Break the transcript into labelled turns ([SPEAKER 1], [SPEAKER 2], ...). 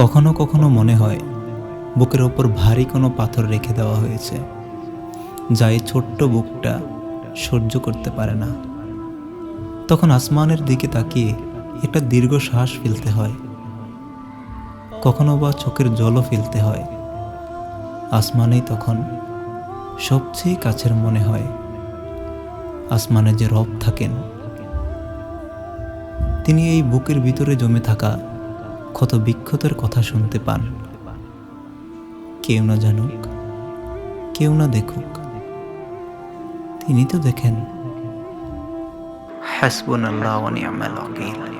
[SPEAKER 1] কখনো কখনো মনে হয় বুকের ওপর ভারী কোনো পাথর রেখে দেওয়া হয়েছে, যা এই ছোট্ট বুকটা সহ্য করতে পারে না। তখন আসমানের দিকে তাকিয়ে একটা দীর্ঘ শ্বাস ফেলতে হয়। কখনো বা চোখের জলও ফেলতে হয়। আসমানেই তখন সবচেয়ে কাছের মনে হয় আসমানে যে রব থাকেন। তিনি এই বুকের ভিতরে জমে থাকা ক্ষত বিক্ষতের কথা শুনতে পান। কেউ না জানুক, কেউ না দেখুক। তিনি তো দেখেন। হাসবুন আল্লাহ